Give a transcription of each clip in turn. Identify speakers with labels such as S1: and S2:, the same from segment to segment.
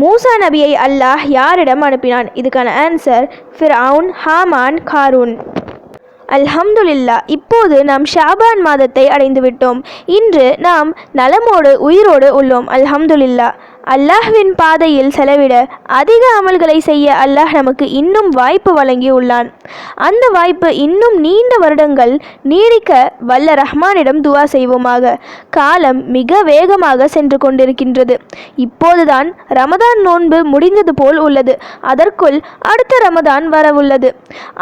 S1: மூசா நபியை அல்லாஹ் யாரிடம் அனுப்பினான்? இதுக்கான ஆன்சர் ஃபிரவுன் ஹாமான் காரூன். அல்ஹம்துலில்லா இப்போது நாம் ஷாபான் மாதத்தை அடைந்து விட்டோம் இன்று நாம் நலமோடு உயிரோடு உள்ளோம். அல்ஹம்துலில்லா. அல்லாஹ்வின் பாதையில் செலவிட அதிக அமல்களை செய்ய அல்லாஹ் நமக்கு இன்னும் வாய்ப்பு வழங்கி உள்ளான் அந்த வாய்ப்பு இன்னும் நீண்ட வருடங்கள் நீடிக்க வல்ல ரஹ்மானிடம் துவா செய்வோமாக. காலம் மிக வேகமாக சென்று கொண்டிருக்கின்றது. இப்போதுதான் ரமதான் நோன்பு முடிந்தது போல் உள்ளது. அதற்குள் அடுத்த ரமதான் வரவுள்ளது.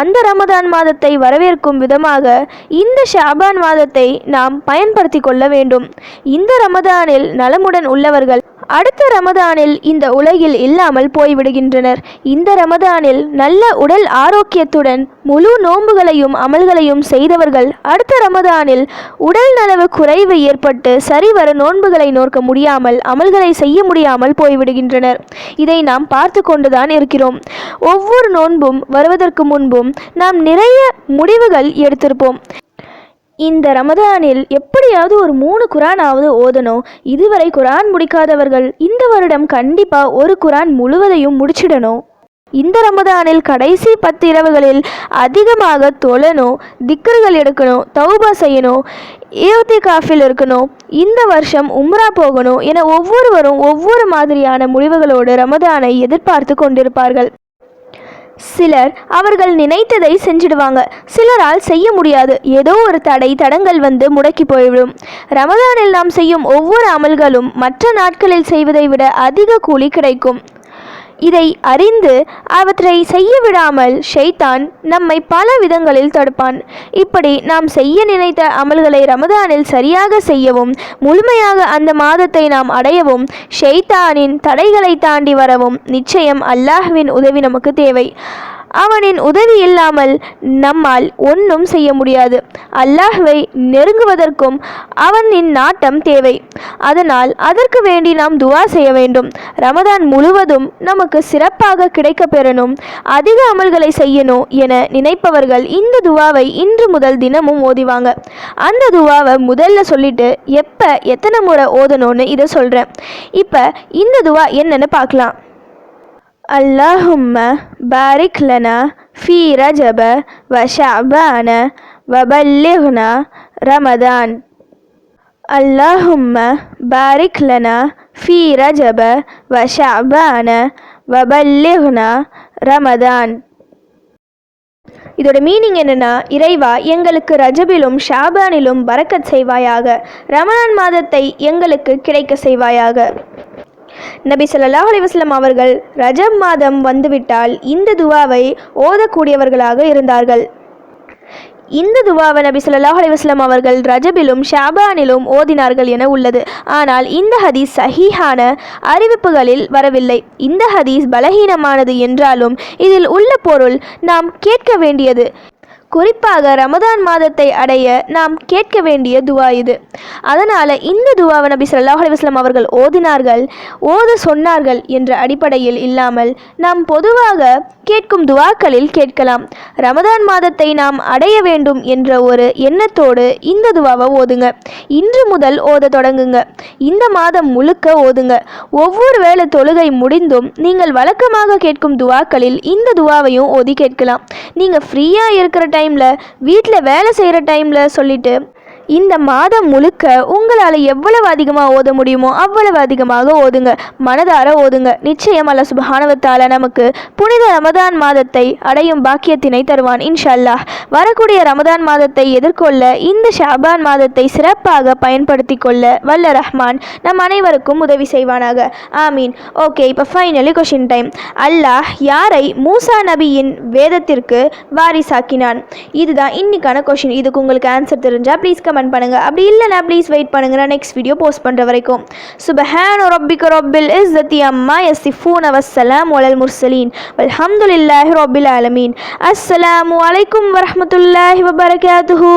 S1: அந்த ரமதான் மாதத்தை வரவேற்கும் விதமாக இந்த ஷாபான் மாதத்தை நாம் பயன்படுத்தி கொள்ள வேண்டும். இந்த ரமதானில் நலமுடன் உள்ளவர்கள் அடுத்த ரமதானில் இந்த உலகில் இல்லாமல் போய்விடுகின்றனர். இந்த ரமதானில் நல்ல உடல் ஆரோக்கியத்துடன் முழு நோன்புகளையும் அமல்களையும் செய்தவர்கள் அடுத்த ரமதானில் உடல் நலவு குறைவு ஏற்பட்டு சரிவர நோன்புகளை நோக்க முடியாமல் அமல்களை செய்ய முடியாமல் போய்விடுகின்றனர். இதை நாம் பார்த்து கொண்டுதான் இருக்கிறோம். ஒவ்வொரு நோன்பும் வருவதற்கு முன்பும் நாம் நிறைய முடிவுகள் எடுத்திருப்போம். இந்த ரமதானில் எப்படியாவது ஒரு மூணு குரானாவது ஓதணும். இதுவரை குரான் முடிக்காதவர்கள் இந்த வருடம் கண்டிப்பாக ஒரு குரான் முழுவதையும் முடிச்சிடணும். இந்த ரமதானில் கடைசி பத்து இரவுகளில் அதிகமாக தொழணும் திக்கர்கள் எடுக்கணும் தௌபா செய்யணும் ஈவத்தி காஃபில் இருக்கணும் இந்த வருஷம் உம்ரா போகணும் என ஒவ்வொருவரும் ஒவ்வொரு மாதிரியான முடிவுகளோடு ரமதானை எதிர்பார்த்து கொண்டிருப்பார்கள். சிலர் அவர்கள் நினைத்ததை செஞ்சிடுவாங்க. சிலரால் செய்ய முடியாது. ஏதோ ஒரு தடை தடங்கள் வந்து முடக்கி போய்விடும். ரமதானில் நாம் செய்யும் ஒவ்வொரு அமல்களும் மற்ற நாட்களில் செய்வதை விட அதிக கூலி கிடைக்கும். இதை அறிந்து அவற்றை செய்ய விடாமல் ஷைத்தான் நம்மை பல விதங்களில் தடுப்பான். இப்படி நாம் செய்ய நினைத்த அமல்களை ரமதானில் சரியாக செய்யவும் முழுமையாக அந்த மாதத்தை நாம் அடையவும் ஷெய்தானின் தடைகளை தாண்டி வரவும் நிச்சயம் அல்லாஹ்வின் உதவி நமக்கு தேவை. அவனின் உதவி இல்லாமல் நம்மால் ஒன்றும் செய்ய முடியாது. அல்லாஹ்வை நெருங்குவதற்கும் அவனின் நாட்டம் தேவை. அதனால் அதற்கு வேண்டி நாம் துவா செய்ய வேண்டும். ரமதான் முழுவதும் நமக்கு சிறப்பாக கிடைக்க பெறணும். அதிக அமல்களை செய்யணும் என நினைப்பவர்கள் இந்த துவாவை இன்று முதல் தினமும் ஓதிவாங்க. அந்த துவாவை முதல்ல சொல்லிட்டு எப்போ எத்தனை முறை ஓதணும்னு இதை சொல்கிறேன் இப்போ இந்த துவா என்னன்னு பார்க்கலாம். اللهم بارك لنا في رجب وشعبان وبلغنا رمضان اللهم بارك لنا في رجب وشعبان وبلغنا رمضان இதோட மீனிங் என்னன்னா இறைவா எங்களுக்கு ரஜபிலும் ஷாபானிலும் பரக்கத் செய்வாயாக ரமணான் மாதத்தை எங்களுக்கு கிடைக்க செய்வாயாக நபி சொல்லாஹ் அலைஹி அவர்கள் ரஜப் மாதம் வந்துவிட்டால் இந்த துவாவை ஓதக்கூடியவர்களாக இருந்தார்கள். இந்த துவாவை நபி சொல்லாஹ் அலைஹி அவர்கள் ரஜபிலும் ஷாபானிலும் ஓதினார்கள் என உள்ளது. ஆனால் இந்த ஹதீஸ் சஹீஹான அறிவிப்புகளில் வரவில்லை. இந்த ஹதீஸ் பலகீனமானது என்றாலும் இதில் உள்ள பொருள் நாம் கேட்க வேண்டியது. குறிப்பாக ரமதான் மாதத்தை அடைய நாம் கேட்க வேண்டிய துவா இது. அதனால் இந்த துவாவை நபி சொல்லாஹ் அலைஹி அவர்கள் ஓதினார்கள் ஓத சொன்னார்கள் என்ற அடிப்படையில் இல்லாமல் நாம் பொதுவாக கேட்கும் துவாக்களில் கேட்கலாம். ரமதான் மாதத்தை நாம் அடைய வேண்டும் என்ற ஒரு எண்ணத்தோடு இந்த துவாவை ஓதுங்க. இன்று முதல் ஓத தொடங்குங்க. இந்த மாதம் முழுக்க ஓதுங்க. ஒவ்வொரு வேளை தொழுகை முடிந்தும் நீங்கள் வழக்கமாக கேட்கும் துவாக்களில் இந்த துவாவையும் ஓதி கேட்கலாம். நீங்கள் ஃப்ரீயாக இருக்கிற டைமில் வீட்டில் வேலை செய்கிற டைமில் சொல்லிட்டு இந்த மாதம் முழுக்க உங்களால் எவ்வளவு அதிகமாக ஓத முடியுமோ அவ்வளவு அதிகமாக ஓதுங்க. மனதார ஓதுங்க. நிச்சயம் அல்ல சுபஹானவத்தால் நமக்கு புனித ரமதான் மாதத்தை அடையும் பாக்கியத்தினை தருவான் இன்ஷா அல்லாஹ் வரக்கூடிய ரமதான் மாதத்தை எதிர்கொள்ள இந்த ஷாபான் மாதத்தை சிறப்பாக பயன்படுத்தி கொள்ள வல்ல ரஹ்மான் நம் அனைவருக்கும் உதவி செய்வானாக. ஆமீன். ஓகே இப்போ ஃபைனலி கொஷின் டைம் அல்லாஹ் யாரை மூசா நபியின் வேதத்திற்கு வாரிசாக்கினான்? இதுதான் இன்னைக்கான கொஷின் இதுக்கு உங்களுக்கு ஆன்சர் தெரிஞ்சால் ப்ளீஸ் கம் கமெண்ட் பண்ணுங்கள் அப்படி இல்லைனா ப்ளீஸ் வெயிட் பண்ணுங்கள் நான் நெக்ஸ்ட் வீடியோ போஸ்ட் பண்ணுற வரைக்கும். சுபஹான் ரப்பிக ரப்பில் இஸ்ஸத்தி அம்மா யசிஃபூன் அவசலாம் ஒலல் முர்சலீன் வல்ஹம்துலில்லாஹி ரப்பில் ஆலமீன். அஸ்ஸலாமு அலைக்கும் வரமத்துல்லாஹி வபரகாத்துஹு.